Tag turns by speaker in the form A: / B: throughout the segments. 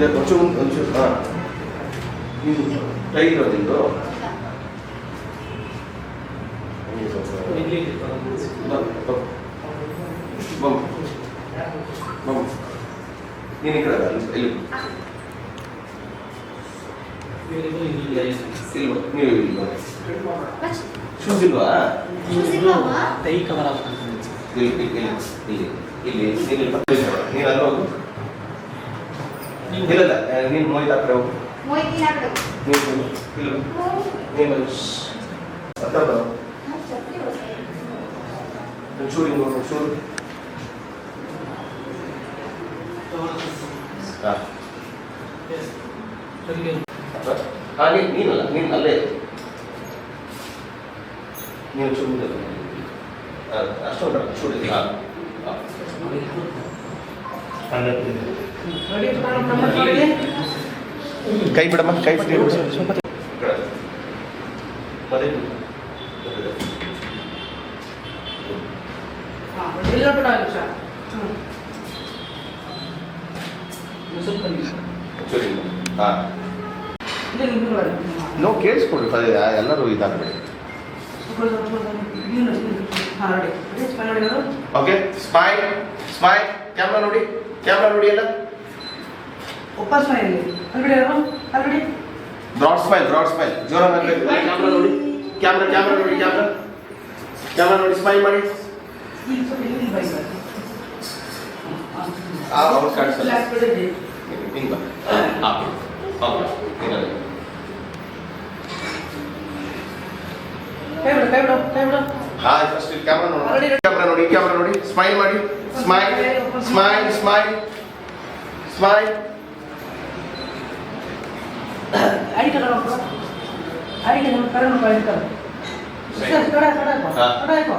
A: ಒಂಚೂರಿಂದ ಒಂಚೂರು ಒಂಚೂರು ಹಾಂ ಇದು ಟೈ ಇರೋದಿಂದು ಬಮ್ ಬಮ್ ನೀನು ಈ ಕಡೆ ಬಾ, ಇಲ್ಲಿ ಇಲ್ಲಿ ಬಾ, ನೀವು ಇಲ್ಲಿ ಬಾ. ಶೂಸ್ ಇಲ್ವಾ
B: ಕೈ ಕವರ್ ಆಗ್ತದೆ
A: ಇಲ್ಲಿ ಇಲ್ಲಿ ಇಲ್ಲಿ ಇಲ್ಲಿ ಇಲ್ಲಿ ನೀನು ಇಲ್ಲಿ ಬಾ. ನೀನು ಅಲ್ಲಿ ಹೋಗು ಇಲ್ಲ ಇಲ್ಲ ನೀನು ಮೋಹಿತ್ ಆ ಕಡೆ ಹೋಗು ನೀನು ಇಲ್ಲಿ ಇಲ್ಲಿ ಬಾ. ನೀನು ಅಲ್ಲಿ ಶ್ಶ್. ಹತ್ರ ಬಾ. ಒಂಚೂರು ಹಿಂಗೆ ಹೋಗು, ಒಂಚೂರು ಹಾಂ ಹಾಗೆ ನೀನಲ್ಲ ನೀನು ಅಲ್ಲೇ ಇರು. ನೀನು ಚೂರು ಮುಂದೆ ಬಾ. ಆ, ಅಷ್ಟೊಂದು ಚೂರು ಇದೆ. ಹಾಂ ಹಾಂ ಕೈ ಬಿಡಮ್ಮ ಕೈ ಫ್ರೀ
B: ಸ್ವಲ್ಪ
A: ನೋ ಕೇಳಿಸ್ಕೊಡ್ರಿ ಪದೇ ಎಲ್ಲರೂ ಇದಾಗಬೇಡಿ ಓಕೆ ಸ್ಮೈಲ್ ಸ್ಮೈಲ್ ಕ್ಯಾಮ್ರಾ ನೋಡಿ ಕ್ಯಾಮ್ರಾ ನೋಡಿ ಎಲ್ಲ.
B: ಒಪ್ಪ ಸ್ಮೈಲ್ ಅಲ್ಲಿ ಬಿಡಿ ಯಾರು ಅಲ್ಲಿ ಬಿಡಿ
A: ಬ್ರಾಡ್ ಸ್ಮೈಲ್ ಬ್ರಾಡ್ ಸ್ಮೈಲ್ ಜೋರಾಗಿ ಆಗಬೇಕು ಕ್ಯಾಮ್ರಾ ನೋಡಿ ಕ್ಯಾಮ್ರಾ ಕ್ಯಾಮ್ರಾ ನೋಡಿ ಕ್ಯಾಮ್ರಾ ಕ್ಯಾಮ್ರಾ ನೋಡಿ ಸ್ಮೈಲ್ ಮಾಡಿ.
B: ಈಗ ಸ್ವಲ್ಪ ಇಲ್ಲಿ ಬೈ ಬೈ
A: ಆ, ಅವ್ರು ಕಾಣಿಸಲ್ಲ.
B: ಲಾಸ್ಟ್ ಬಿಡಿ
A: ಹಿಂಗೆ ಬಾ. ಹಾಂ ಓಕೆ ಹಿಂಗಲ್ಲಿ.
B: ಕೈ ಬಿಡು ಕೈ ಬಿಡು ಕೈ ಬಿಡು.
A: ಹಾಯ್ ಫಸ್ಟ್ ಕ್ಯಾಮ್ರಾ ನೋಡಿ ಕ್ಯಾಮ್ರಾ ನೋಡಿ ಕ್ಯಾಮ್ರಾ ನೋಡಿ. ಸ್ಮೈಲ್ ಮಾಡಿ. Smile smile smile smile
B: ID card ನೋಡು ಐಡಿ ಕಾರ್ಡ್ ಕರೆ ನೋಡು ಐಡಿ ಕಾರ್ಡ್ ಸರ್ ಕಡೆ ಕಡೆ ಹಾಕೋ
A: ಹಾ.
B: ಕಡೆ ಹಾಕೋ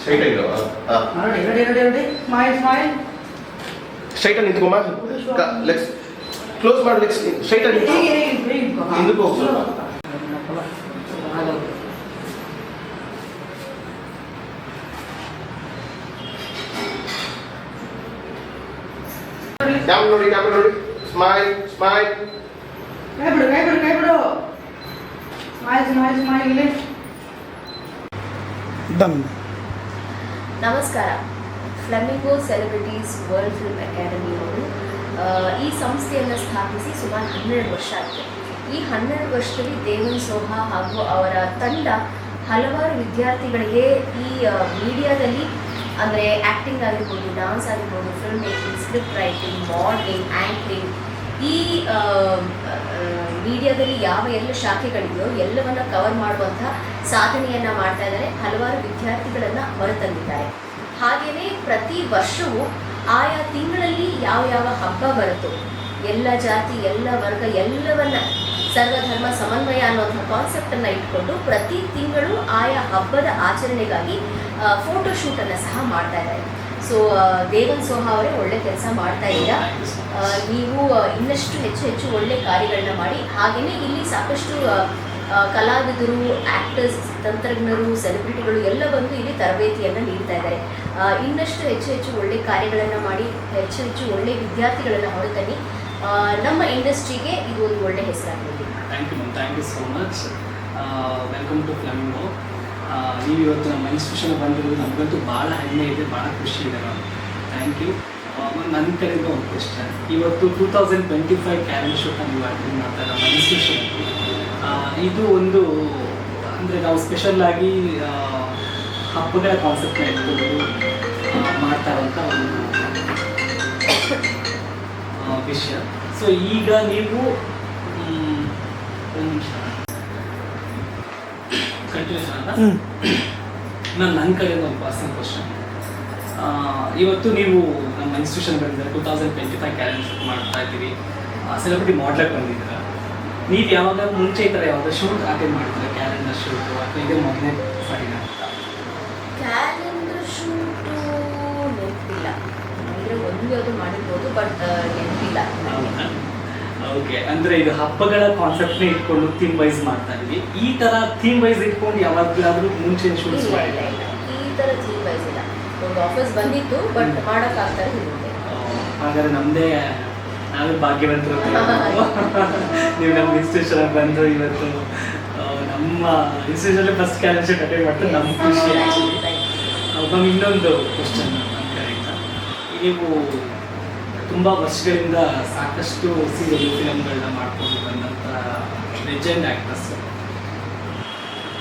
A: ಸ್ಟ್ರೈಟ್ ಆಗಿರೋ ಹಾಂ
B: ready ready ready ready smile smile
A: straight ಆಗಿ ನಿಂತ್ಕೊಮ್ಮ ಲೆಗ್ಸ್ ಕ್ಲೋಸ್ ಮಾಡಿ ಲೆಗ್ಸ್ ಸ್ಟ್ರೈಟ್ ಆಗಿ ನಿಂತ್ಕೊ.
B: ಹೇಗೆ ಹೇಗೆ ಹೇಗೆ ನಿಂತ್ಕೊ. ಹಾ.
A: ಹಿಂದಕ್ಕೆ ಹೋಗು ಸ್ವಲ್ಪ.
B: ಹಾಗೆ.
A: ಕ್ಯಾಮ್ರಾ ನೋಡಿ ಕ್ಯಾಮ್ರಾ ನೋಡಿ ಸ್ಮೈಲ್ ಸ್ಮೈಲ್
B: ಕೈ ಬಿಡು ಕೈ ಬಿಡು ಕೈ ಬಿಡು ಸ್ಮೈಲ್ ಸ್ಮೈಲ್ ಸ್ಮೈಲ್ ಇಲ್ಲಿ
C: ನಮಸ್ಕಾರ. Flamingo celebrities world film academy ಅವರು ಈ ಸಂಸ್ಥೆಯನ್ನು ಸ್ಥಾಪಿಸಿ ಸುಮಾರು ಹನ್ನೆರಡು ವರ್ಷ ಆಗಿದೆ. ಈ ಹನ್ನೆರಡು ವರ್ಷದಲ್ಲಿ ದೇವನ್ ಸೋಹಾ ಹಾಗೂ ಅವರ ತಂಡ ಹಲವಾರು ವಿದ್ಯಾರ್ಥಿಗಳಿಗೆ ಈ ಮೀಡಿಯಾದಲ್ಲಿ ಅಂದರೆ ಆ್ಯಕ್ಟಿಂಗ್ ಆಗಿರ್ಬೋದು ಡಾನ್ಸ್ ಆಗಿರ್ಬೋದು film making script writing modelling anchoring ಈ ಮೀಡಿಯಾದಲ್ಲಿ ಯಾವ ಎಲ್ಲ ಶಾಖೆಗಳಿದೆಯೋ ಎಲ್ಲವನ್ನ ಕವರ್ ಮಾಡುವಂಥ ಸಾಧನೆಯನ್ನ ಮಾಡ್ತಾ ಇದ್ದಾರೆ. ಹಲವಾರು ವಿದ್ಯಾರ್ಥಿಗಳನ್ನ ಹೊರತಂದಿದ್ದಾರೆ ಹಾಗೆಯೇ ಪ್ರತಿ ವರ್ಷವೂ ಆಯಾ ತಿಂಗಳಲ್ಲಿ ಯಾವ ಯಾವ ಹಬ್ಬ ಬರುತ್ತೋ, ಎಲ್ಲ ಜಾತಿ, ಎಲ್ಲ ವರ್ಗ, ಎಲ್ಲವನ್ನ ಸರ್ವಧರ್ಮ ಸಮನ್ವಯ ಅನ್ನುವಂಥ ಕಾನ್ಸೆಪ್ಟನ್ನು ಇಟ್ಕೊಂಡು ಪ್ರತಿ ತಿಂಗಳು ಆಯಾ ಹಬ್ಬದ ಆಚರಣೆಗಾಗಿ ಫೋಟೋಶೂಟನ್ನು ಸಹ ಮಾಡ್ತಾ ಇದ್ದಾರೆ. ಸೊ ದೇವನ್ ಸೋಹಾ ಅವರೇ ಒಳ್ಳೆ ಕೆಲಸ ಮಾಡ್ತಾ ಇದ್ದೀರಾ ನೀವು ಇನ್ನಷ್ಟು ಹೆಚ್ಚು ಹೆಚ್ಚು ಒಳ್ಳೆ ಕಾರ್ಯಗಳನ್ನ ಮಾಡಿ. ಹಾಗೆಯೇ ಇಲ್ಲಿ ಸಾಕಷ್ಟು ಕಲಾವಿದರು ಆ್ಯಕ್ಟರ್ಸ್ ತಂತ್ರಜ್ಞರು ಸೆಲೆಬ್ರಿಟಿಗಳು ಎಲ್ಲ ಬಂದು ಇಲ್ಲಿ ತರಬೇತಿಯನ್ನು ನೀಡ್ತಾ ಇದ್ದಾರೆ. ಇನ್ನಷ್ಟು ಹೆಚ್ಚು ಹೆಚ್ಚು ಒಳ್ಳೆ ಕಾರ್ಯಗಳನ್ನು ಮಾಡಿ, ಹೆಚ್ಚು ಹೆಚ್ಚು ಒಳ್ಳೆ ವಿದ್ಯಾರ್ಥಿಗಳನ್ನು ಹೊರತನ್ನಿ. ನಮ್ಮ ಇಂಡಸ್ಟ್ರಿಗೆ ಇದು ಒಂದು ಒಳ್ಳೆ ಹೆಸರಾಗಿದೆ
D: thank you thank you so much welcome to Flamingo ನೀವು ಇವತ್ತು ನಮ್ಮ ಇನ್ಸ್ಟಿಟ್ಯೂಷನ್ ಬಂದಿರೋದು ನಮಗಂತೂ ಭಾಳ ಹೆಮ್ಮೆ ಇದೆ, ಭಾಳ ಖುಷಿ ಇದೆ ಮ್ಯಾಮ್. ಥ್ಯಾಂಕ್ ಯು ನನ್ನ ಕಡೆಯಿಂದ ಒಂದು ಕ್ವೆಶನ್ ಇವತ್ತು two thousand twenty five calendar shoot ನೀವು ಅಟೆಂಡ್ ಮಾಡ್ತಾರೆ ನಮ್ಮ ಇನ್ಸ್ಟಿಟ್ಯೂಷನ್ ಇದು ಒಂದು, ಅಂದರೆ ನಾವು ಸ್ಪೆಷಲ್ ಆಗಿ ಹಬ್ಬಗಳ ಕಾನ್ಸೆಪ್ಟ್ನ ಇಟ್ಕೊಂಡು ಮಾಡ್ತಾರಂಥ ಒಂದು ವಿಷಯ. ಸೊ ಈಗ ನೀವು ಒಂದು ನಿಮಿಷ. ಕಂಟಿನ್ಯೂಷನ್ ಅಂತ ನಾನು ನನ್ನ ಕಡೆಯಿಂದ ಒಂದು ಪರ್ಸನಲ್ ಕ್ವಶನ್ ಇವತ್ತು ನೀವು ನಮ್ಮ ಇನ್ಸ್ಟಿಟ್ಯೂಷನ್ ಬಂದಿದ್ದಾರೆ two thousand twenty five calendar shoot ಮಾಡ್ತಾ ಇದ್ದೀರಿ ಸೆಲೆಬ್ರಿಟಿ ಮಾಡ್ಲಕ್ಕೆ ಬಂದಿದ್ದೀರಾ. ನೀವು ಯಾವಾಗ ಮುಂಚೆ ಈ ಥರ ಯಾವಾಗ ಶೂಟ್ ಅಟೆಂಡ್ ಮಾಡ್ತೀರಾ ಕ್ಯಾಲೆಂಡರ್ ಶೂಟು ಅಥವಾ ಇದೇ ಮೊದಲನೇ ಸಾರಿನ ಅಂತ?
C: ಕ್ಯಾಲೆಂಡರ್ ಶೂಟು ನೆನಪಿಲ್ಲ. ಅಂದರೆ ಒಂದು ಯಾವುದು ಮಾಡಿರ್ಬೋದು ಬಟ್ ನೆನಪಿಲ್ಲ.
D: ಓಕೆ ಅಂದ್ರೆ ಇದು ಹಬ್ಬಗಳ ಕಾನ್ಸೆಪ್ಟ್ ಇಟ್ಕೊಂಡು ಥೀಮ್ ವೈಸ್ ಮಾಡ್ತಾ ಇದೀವಿ ಈ ತರ ಥೀಮ್ ವೈಸ್ ಇಟ್ಕೊಂಡು ಯಾವಾಗ್ಲಾದ್ರೂ ಮುಂಚೆ ಶೂಟ್ಸ್
C: ಮಾಡಿದ್ದಾರೆ ಈ ತರ ಥೀಮ್ ವೈಸ್ ಇಲ್ಲ. ಒಂದು ಆಫೀಸ್ ಬಂದಿತ್ತು ಬಟ್ ಮಾಡೋಕ್ಕಾಗ್ತಾ ಇರುತ್ತೆ
D: ಹಾಗಾದ್ರೆ ನಮ್ದೇ ನಾವೇ ಭಾಗ್ಯವಂತರು ನೀವು ನಮ್ಮ ಇನ್ಸ್ಟಿಟ್ಯೂಷನ್ ಬಂದು ಇವತ್ತು ನಮ್ಮ ಇನ್ಸ್ಟಿಟ್ಯೂಷನ್ ಫಸ್ಟ್ ಕ್ಯಾಲೆಂಡರ್ ಅಟೆಂಡ್ ಮಾಡ್ತಾರೆ ನಮ್ಮ ಖುಷಿ ಇನ್ನೊಂದು ಕ್ವಶನ್ ನೀವು ತುಂಬ ವರ್ಷಗಳಿಂದ ಸಾಕಷ್ಟು ಸೀರಿಯಲ್ ಫಿಲಮ್ಗಳನ್ನ ಮಾಡ್ಕೊಂಡು ಬಂದಂಥ ಲೆಜೆಂಡ್ ಆ್ಯಕ್ಟರ್ಸ್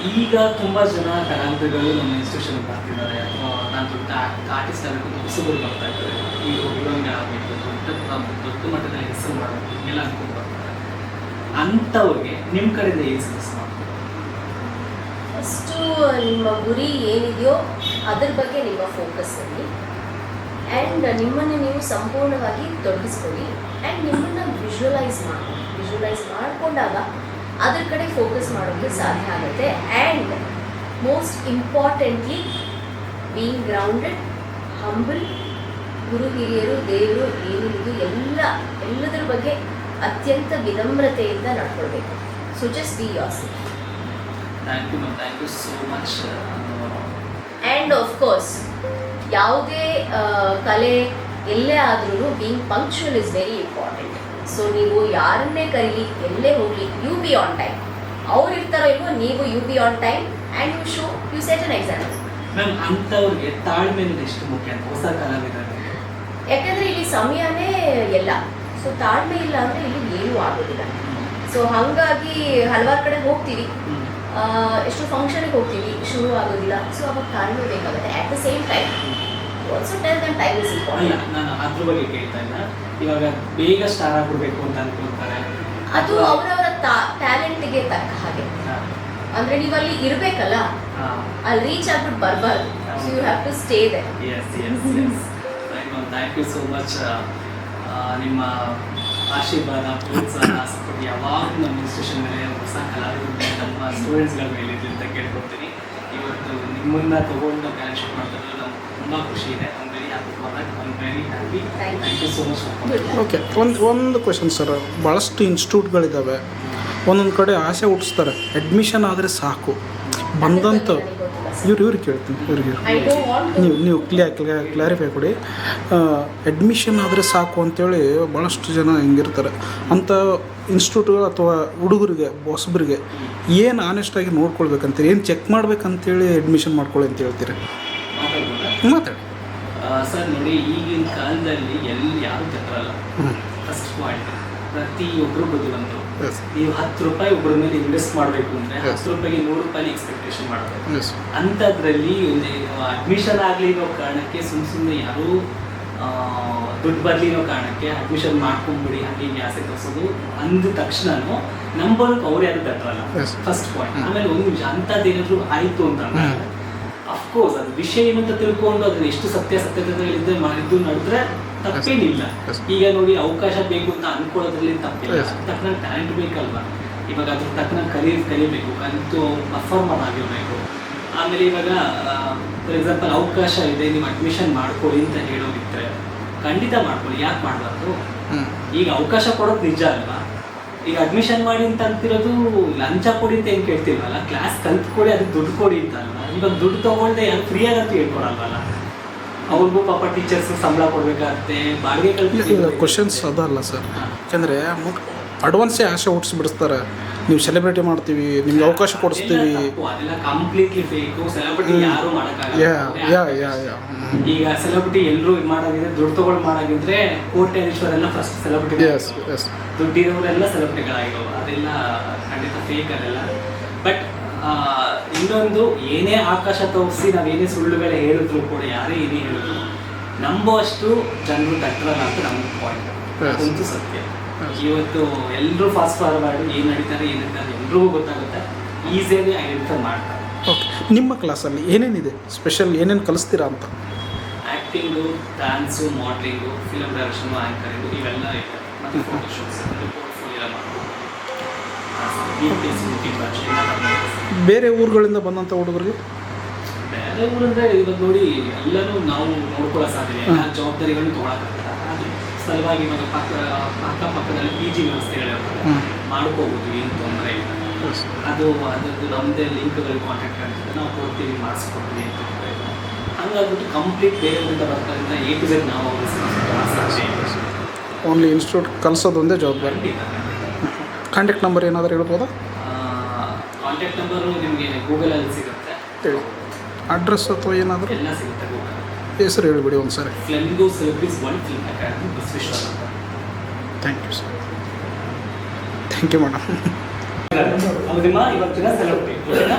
D: ಈಗ ತುಂಬ ಜನ ಕಲಾವಿದರುಗಳು ನಮ್ಮ ಇನ್ಸ್ಟಿಟ್ಯೂಷನ್ ಬರ್ತಿದ್ದಾರೆ. ಅಥವಾ ನಾನು ದೊಡ್ಡ ಆರ್ಟಿಸ್ಟ್ ಆಗಬೇಕು ಹೊಸಬರು ಬರ್ತಾ ಇದ್ದಾರೆ. ಈಗ ಹೀರೋಯಿನ್ಗಳಾಗಬೇಕು ದೊಡ್ಡ ದೊಡ್ಡ ಮಟ್ಟದಲ್ಲಿ ಹೆಸರು ಮಾಡಬೇಕು ಎಲ್ಲ ಅನ್ಕೊಂಡು ಬರ್ತಾರೆ. ಅಂಥವ್ರಿಗೆ ನಿಮ್ಮ ಕಡೆಯಿಂದ ಏನು ಸಜೆಸ್ಟ್ ಮಾಡ್ತಾರೆ?
C: ಫಸ್ಟು ನಿಮ್ಮ ಗುರಿ ಏನಿದೆಯೋ ಅದ್ರ ಬಗ್ಗೆ ನಿಮ್ಮ ಫೋಕಸ್ ಇರಲಿ ಆ್ಯಂಡ್ ನಿಮ್ಮನ್ನು ನೀವು ಸಂಪೂರ್ಣವಾಗಿ ತೊಡಗಿಸ್ಕೊಳ್ಳಿ. ಆ್ಯಂಡ್ ನಿಮ್ಮನ್ನು ವಿಜುವಲೈಸ್ ಮಾಡಿ. ವಿಜುವಲೈಸ್ ಮಾಡಿಕೊಂಡಾಗ ಅದ್ರ ಕಡೆ ಫೋಕಸ್ ಮಾಡೋಕ್ಕೆ ಸಾಧ್ಯ ಆಗುತ್ತೆ. And most importantly being grounded humble ಗುರು ಹಿರಿಯರು ದೇವರು ಏನಿದು ಎಲ್ಲ ಎಲ್ಲದರ ಬಗ್ಗೆ ಅತ್ಯಂತ ವಿನಮ್ರತೆಯಿಂದ ನಡ್ಕೊಳ್ಬೇಕು. So just be your
D: thank you thank you so much
C: and of course ಯಾವುದೇ ಕಲೆ ಎಲ್ಲೇ ಆದ್ರೂ being punctual is very important so ನೀವು ಯಾರನ್ನೇ ಕರೀಲಿ ಎಲ್ಲೇ ಹೋಗಲಿ ಯು ಬಿ ಆನ್ ಟೈಮ್ ಅವ್ರು ಇರ್ತಾರೋ ಇಲ್ವೋ ನೀವು you be on time and you show you set an example
D: ma'am ಅಂಥವ್ರಿಗೆ ತಾಳ್ಮೆ ಎಷ್ಟು ಮುಖ್ಯ ಅಂತ ಹೊಸ
C: ಯಾಕಂದ್ರೆ ಇಲ್ಲಿ ಸಮಯನೇ ಎಲ್ಲ ಸೊ ತಾಳ್ಮೆ ಇಲ್ಲ ಅಂದ್ರೆ ಇಲ್ಲಿ ಏನೂ ಆಗೋದಿಲ್ಲ. ಸೊ ಹಾಗಾಗಿ ಹಲವಾರು ಕಡೆ ಹೋಗ್ತೀವಿ. ಎಷ್ಟು ಫಂಕ್ಷನ್ಗೆ ಹೋಗ್ತೀವಿ ಶುರು ಆಗೋದಿಲ್ಲ. ಸೊ ಅವಾಗ ತಾಳ್ಮೆ ಬೇಕಾಗುತ್ತೆ. At the same time also tell then time is
D: ಅಲ್ಲ
C: ಇಂಪಾರ್ಟೆಂಟ್
D: ನಾನು ಅದ್ರ ಬಗ್ಗೆ ಕೇಳ್ತಾ ಇಲ್ಲ ಇವಾಗ ಬೇಗ ಸ್ಟಾರ್ ಆಗ್ಬಿಡ್ಬೇಕು ಅಂತ ಅನ್ಕೊಳ್ತಾರೆ
C: ಅದು ಅವರವರ ಟ್ಯಾಲೆಂಟ್ಗೆ ತಕ್ಕ ಹಾಗೆ. ಅಂದ್ರೆ ನೀವು ಅಲ್ಲಿ ಇರ್ಬೇಕಲ್ಲ ಅಲ್ಲಿ ರೀಚ್ ಆಗ್ಬಿಟ್ಟು ಬರ್ಬಾರ್ದು. So you have to stay there
D: yes yes yes thank you so much ನಿಮ್ಮ ಆಶೀರ್ವಾದ ಪ್ರೋತ್ಸಾಹ ಸಪೋರ್ಟ್ ಯಾವಾಗ ನಮ್ಮ ಇನ್ಸ್ಟಿಟ್ಯೂಷನ್ ಮೇಲೆ ಹೊಸ ಕಲಾವಿದರ ನಮ್ಮ ಸ್ಟೂಡೆಂಟ್ಸ್ಗಳ ಮೇಲೆ ಇದೆ ಅಂತ ಕೇಳ್ಕೊತೀನಿ ಇವತ್ತು ನಿಮ್ಮನ್ನ ತಗೊಂಡು ಕ್ಯಾನ್ ಶೂಟ್ ಮಾಡ್ತಿರೋದು ನಮ್ಗೆ ತುಂಬ ಖುಷಿ ಇದೆ
E: ಓಕೆ ಒಂದು ಒಂದು ಕ್ವೆಶನ್ ಸರ್ ಭಾಳಷ್ಟು ಇನ್ಸ್ಟಿಟ್ಯೂಟ್ಗಳಿದ್ದಾವೆ ಒಂದೊಂದು ಕಡೆ ಆಸೆ ಹುಟ್ಟಿಸ್ತಾರೆ. ಅಡ್ಮಿಷನ್ ಆದರೆ ಸಾಕು. ಬಂದಂಥ ಇವ್ರು ಇವ್ರಿಗೆ ಕೇಳ್ತೀನಿ ಇವ್ರಿಗೆ ನೀವು ನೀವು ಕ್ಲಿಯರ್ ಕ್ಲಾರಿಫೈ ಕೊಡಿ. ಅಡ್ಮಿಷನ್ ಆದರೆ ಸಾಕು ಅಂತೇಳಿ ಭಾಳಷ್ಟು ಜನ ಹಿಂಗಿರ್ತಾರೆ. ಅಂಥ ಇನ್ಸ್ಟಿಟ್ಯೂಟ್ಗಳು ಅಥವಾ ಹುಡುಗರಿಗೆ ಹೊಸಬರಿಗೆ ಏನು ಆನೆಸ್ಟಾಗಿ ನೋಡ್ಕೊಳ್ಬೇಕಂತೀರಿ? ಏನು ಚೆಕ್ ಮಾಡ್ಬೇಕಂತೇಳಿ ಅಡ್ಮಿಷನ್ ಮಾಡ್ಕೊಳ್ಳಿ ಅಂತ ಹೇಳ್ತೀರಿ? ಮಾತಾಡಿ
D: ಸರ್ ನೋಡಿ ಈಗಿನ ಕಾಲದಲ್ಲಿ ಎಲ್ಲಿ ಯಾರು
E: ಚಕ್ರಲ್ಲ
D: ಫಸ್ಟ್ ಪಾಯಿಂಟ್ ಪ್ರತಿಯೊಬ್ಬರು ಬುದ್ಧಿವಂತರು.
E: ಎಸ್
D: ನೀವು ಹತ್ತು ರೂಪಾಯಿ ಒಬ್ಬರ ಮೇಲೆ ಇನ್ವೆಸ್ಟ್ ಮಾಡಬೇಕು ಅಂದ್ರೆ. ಹತ್ತು ರೂಪಾಯಿಗೆ ನೂರು ರೂಪಾಯಿ ಎಕ್ಸ್ಪೆಕ್ಟೇಷನ್ ಮಾಡಬೇಕು.
E: ಅಂತದ್ರಲ್ಲಿ
D: ಅಂಥದ್ರಲ್ಲಿ ಒಂದು ಅಡ್ಮಿಷನ್ ಆಗಲಿ ಇರೋ ಕಾರಣಕ್ಕೆ ಸುಮ್ ಸುಮ್ಮನೆ ಯಾರೂ ದುಡ್ಡು ಬರಲಿ ಅನ್ನೋ ಕಾರಣಕ್ಕೆ ಅಡ್ಮಿಷನ್ ಮಾಡ್ಕೊಂಡ್ಬಿಡಿ ಹಾಗೆ ಹೀಗೆ ಆಸೆ ತೋರಿಸೋದು ಅಂದ ತಕ್ಷಣನೂ ನಂಬರ್ಗೆ ಅವ್ರು ಯಾರು ತಟ್ಟರಲ್ಲ ಫಸ್ಟ್ ಪಾಯಿಂಟ್. ಆಮೇಲೆ ಒಂದು ಅಂತದ್ದು ಏನಾದ್ರು ಆಯಿತು ಅಂತ. ಅಫ್ಕೋರ್ಸ್ ಅದು ವಿಷಯ ಏನಂತ ತಿಳ್ಕೊಂಡು ಅದನ್ನ ಎಷ್ಟು ಸತ್ಯಾಸತ್ಯತೆಗಳಿಂದ ಮಾಡಿದ್ದು ನಡೆದ್ರೆ ತಪ್ಪೇನಿಲ್ಲ. ಈಗ ನೋಡಿ ಅವಕಾಶ ಬೇಕು ಅಂತ ಅನ್ಕೊಳ್ಳೋದ್ರಲ್ಲಿ ತಪ್ಪಿಲ್ಲ. ತಕ್ಕನ ಟ್ಯಾಲೆಂಟ್ ಬೇಕಲ್ವಾ? ಇವಾಗ ಅದ್ರ ತಕ್ಕನ ಕಲಿಯರ್ ಕಲಿಬೇಕು. ಕಲಿತು ಪರ್ಫಾರ್ಮರ್ ಆಗಿರಬೇಕು. ಆಮೇಲೆ ಇವಾಗ ಫಾರ್ ಎಕ್ಸಾಂಪಲ್ ಅವಕಾಶ ಇದೆ ನೀವು ಅಡ್ಮಿಷನ್ ಮಾಡ್ಕೊಳ್ಳಿ ಅಂತ ಹೇಳೋದಿದ್ರೆ ಖಂಡಿತ ಮಾಡ್ಕೊಳ್ಳಿ. ಯಾಕೆ ಮಾಡಬಾರ್ದು? ಈಗ ಅವಕಾಶ ಕೊಡೋದು ನಿಜ ಅಲ್ವಾ? ಈಗ ಅಡ್ಮಿಷನ್ ಮಾಡಿ ಅಂತ ಅಂತಿರೋದು ಲಂಚ ಕೊಡಿ ಅಂತ ಏನು ಕೇಳ್ತಿಲ್ವಲ್ಲ ಕ್ಲಾಸ್ ಕಲ್ತ್ಕೊಡಿ ಅದಕ್ಕೆ ದುಡ್ಡು ಕೊಡಿ ಅಂತ ಅಲ್ವಾ? ಇವಾಗ ದುಡ್ಡು ತೊಗೊಂಡೆ ಅಂತ ಫ್ರೀಯಾಗಿ ಅಂತ ಹೇಳ್ಕೊಡಲ್ವಲ್ಲ? ಅವ್ರಿಗೂ ಪಾಪ ಟೀಚರ್ಸ್ ಸಂಬಳ ಕೊಡ್ಬೇಕಾಗತ್ತೆ ಬಾಡಿಗೆ ಕಲ್ತು
E: ಕ್ವಶನ್ಸ್ ಅದಲ್ಲ ಸರ್ ಯಾಕಂದರೆ ಅಡ್ವಾನ್ಸೇ ಆಸೆ ಹುಟ್ಟಿಸ್ಬಿಡಿಸ್ತಾರೆ ನೀವು ಸೆಲೆಬ್ರಿಟಿ ಮಾಡ್ತೀವಿ ನಿಮ್ಗೆ ಅವಕಾಶ ಕೊಡಿಸ್ತೀವಿ.
D: ಈಗ ಸೆಲೆಬ್ರಿಟಿ ಎಲ್ಲರೂ ಇದು ಮಾಡೋದಿದ್ರೆ ದುಡ್ಡು ತಗೊಂಡು ಮಾಡೋದಿದ್ರೆ ಎಲ್ಲ ಫಸ್ಟ್ ಸೆಲೆಬ್ರಿಟಿ ದುಡ್ಡಿರೋರೆಲ್ಲ ಸೆಲೆಬ್ರಿಟಿಗಳಾಗಿರೋ ಅದೆಲ್ಲ ಖಂಡಿತ ಫೇಕ್ ಅದೆಲ್ಲ. ಇನ್ನೊಂದು ಏನೇ ಆಕಾಶ ತೋರಿಸಿ ನಾವೇನೇ ಸುಳ್ಳುಗಳೇ ಹೇಳಿದ್ರು ಕೂಡ ಯಾರೇ ಏನೇ ಹೇಳಿದ್ರು ನಂಬುವಷ್ಟು ಜನರು ತಟ್ಟರಲ್ಲ ಅಂತ ನಮ್ಮ ಪಾಯಿಂಟ್
E: ಒಂದು
D: ಅದಂತೂ ಸತ್ಯ. ಇವತ್ತು ಎಲ್ಲರೂ ಫಾಸ್ಟ್ ಫಾರ್ವರ್ಡ್ ಏನು ನಡೀತಾರೆ ಏನು ನಡೀತಾರೆ ಎಲ್ರಿಗೂ ಗೊತ್ತಾಗುತ್ತೆ. ಈಸಿಯಾಗಿ ಐಡೆಂಟಿಫೈ ಮಾಡ್ತಾರೆ.
E: ಓಕೆ ನಿಮ್ಮ ಕ್ಲಾಸಲ್ಲಿ ಏನೇನಿದೆ? ಸ್ಪೆಷಲ್ ಏನೇನು ಕಲಿಸ್ತೀರಾ ಅಂತ?
D: Acting dance modelling film direction anchoring ಇವೆಲ್ಲ ಇದೆ. ಮತ್ತು ಮಾಡ್ಬೋದು
E: ಬೇರೆ ಊರುಗಳಿಂದ ಬಂದಂಥ ಹುಡುಗರಿಗೆ?
D: ಬೇರೆ ಊರಂದ್ರೆ ಇವಾಗ ನೋಡಿ ಎಲ್ಲರೂ ನಾವು ನೋಡ್ಕೊಳ್ಳೋ ಸಾಧ್ಯ. ಜವಾಬ್ದಾರಿಗಳನ್ನು ತೊಗೊಳಕ್ಕಾಗುತ್ತೆ ಸಲುವಾಗಿ ಇವಾಗ ಪಕ್ಕ ಅಕ್ಕಪಕ್ಕದಲ್ಲಿ ಪಿ ಜಿ ವ್ಯವಸ್ಥೆಗಳಿರ್ತದೆ. ಮಾಡ್ಕೋಬೋದು ಏನು ತೊಂದರೆ ಇಲ್ಲ. ಅದು ಅದರದ್ದು ನಮ್ಮದೇ ಲಿಂಕ್ಗಳು ಕಾಂಟ್ಯಾಕ್ಟ್ ಆಗ್ತದೆ ನಾವು ಕೊಡ್ತೀವಿ ಮಾಡಿಸ್ಕೊಡ್ತೀವಿ ಅಂತ. ಹಂಗಾಗ್ಬಿಟ್ಟು ಕಂಪ್ಲೀಟ್ ಬೇರೆ ಊರಿಂದ ಬರ್ತಾರಿಂದ ಏಟ್ ಟು ಝೆಡ್ ನಾವು ಅವ್ರಿಗೆ
E: ಓನ್ಲಿ ಇನ್ಸ್ಟಿಟ್ಯೂಟ್ ಕಲಿಸೋದೊಂದೇ ಜವಾಬ್ದಾರಿ. ಕಾಂಟ್ಯಾಕ್ಟ್ ನಂಬರ್ ಏನಾದರೂ ಹೇಳ್ಬೋದಾ?
D: ಕಾಂಟ್ಯಾಕ್ಟ್ ನಂಬರು ನಿಮಗೆ ಗೂಗಲಲ್ಲಿ ಸಿಗುತ್ತೆ.
E: ಹೇಳಿ. ಅಡ್ರೆಸ್ ಅಥವಾ ಏನಾದರೂ?
D: ಎಲ್ಲ ಸಿಗುತ್ತೆ ಗೂಗಲ್
E: ಹೆಸರು ಹೇಳಿಬಿಡಿ ಒಂದು ಸರಿ
D: Flamingo Celebrities One Film Academy Basaveshwara ಅಂತ
E: thank you sir thank you madam
D: ಹೌದಮ್ಮ ಇವತ್ತಿನ ಸೆಲೆಬ್ರಿಟಿ ಓಕೆನಾ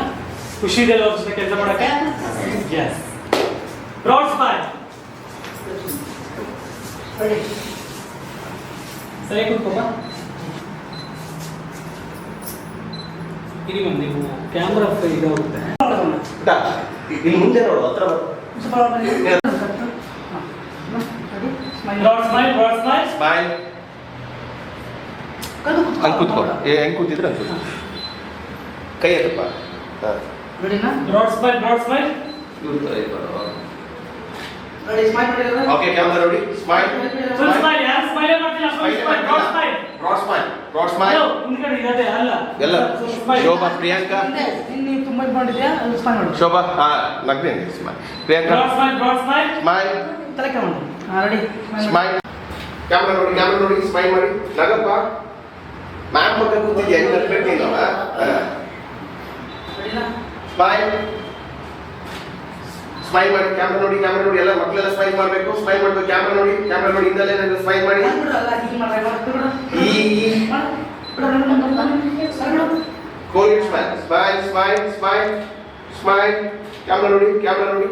D: ಖುಷಿ ಇದೆ ಅವ್ರ ಜೊತೆ ಕೆಲಸ ಮಾಡಕ್ಕೆ? ಎಸ್ ಬ್ರಾಡ್ ಬಾಯ್ ಸರಿ ಕೂತ್ಕೋಪ ಇರಿ ಮ್ಯಾಮ್ ನೀವು ಕ್ಯಾಮ್ರಾ ಇದು ಹೋಗುತ್ತೆ
A: ಇಲ್ಲಿ ಮುಂದೆ ನೋಡು ಹತ್ರ.
D: ಸ್ಮೈಲ್ ಬ್ರಾಡ್ ಸ್ಮೈಲ್
A: ಸ್ಮೈಲ್ ಹಂಗೆ ಕೂತ್ಕೋ. ಏ ಹೆಂಗೆ ಕೂತಿದ್ರೆ ಹಂಗೆ ಕೂತ್ಕೋ. ಕೈ ಎತ್ತಪ್ಪ. ಓಕೆ ಕ್ಯಾಮ್ರಾ ನೋಡಿ ಸ್ಮೈಲ್
D: ಫುಲ್ ಸ್ಮೈಲ್ ಸ್ಮೈಲ್ ಮಾಡ್ತಿಲ್ಲ? ಸ್ಮೈಲ್ ಬ್ರಾಡ್ ಸ್ಮೈಲ್
A: ಸ್ಮೈಲ್
D: ಹಿಂದ್ಗಡೆ ಇರೋದೇ ಅಲ್ಲ.
A: ಎಲ್ಲ. ಶೋಭಾ ಪ್ರಿಯಾಂಕಾ.
B: ತುಂಬಾ ಮಾಡಿದ್ಯಾ? ಮಾಡು.
A: ಶೋಭಾ ಹಾ ನಗ್ತೀನಿ ಸ್ಮೈಲ್ ಪ್ರಿಯಾಂಕಾ. ಸ್ಮೈಲ್
B: ತಲೆ ಕಮಾಡು ರೆಡಿ
A: ಸ್ಮೈಲ್ ಕ್ಯಾಮ್ರಾ ನೋಡಿ ಕ್ಯಾಮ್ರಾ ನೋಡಿ ಸ್ಮೈಲ್ ಮಾಡಿ. ನಗಪ್ಪ ಮ್ಯಾಮ್ ಪಕ್ಕ ಕೂತಿದ್ಯಾ ಹೆಂಗ್ ನಗ್ಬೇಕು ನೀನವ ಸ್ಮೈಲ್ ಸ್ಮೈಲ್ ಮಾಡಿ ಕ್ಯಾಮ್ರಾ ನೋಡಿ ಕ್ಯಾಮ್ರಾ ನೋಡಿ, ಎಲ್ಲ ಮಕ್ಕಳೆಲ್ಲ ಸ್ಮೈಲ್ ಮಾಡಬೇಕು. ಸ್ಮೈಲ್ ಮಾಡಬೇಕು ಕ್ಯಾಮ್ರಾ ನೋಡಿ ಕ್ಯಾಮ್ರಾ ನೋಡಿ ಹಿಂದಲ್ಲೇ ಸ್ಮೈಲ್ ಮಾಡಿ. ಕೋಲಿಡ್ smile smile smile smile smile camera ನೋಡಿ ಕ್ಯಾಮ್ರಾ ನೋಡಿ.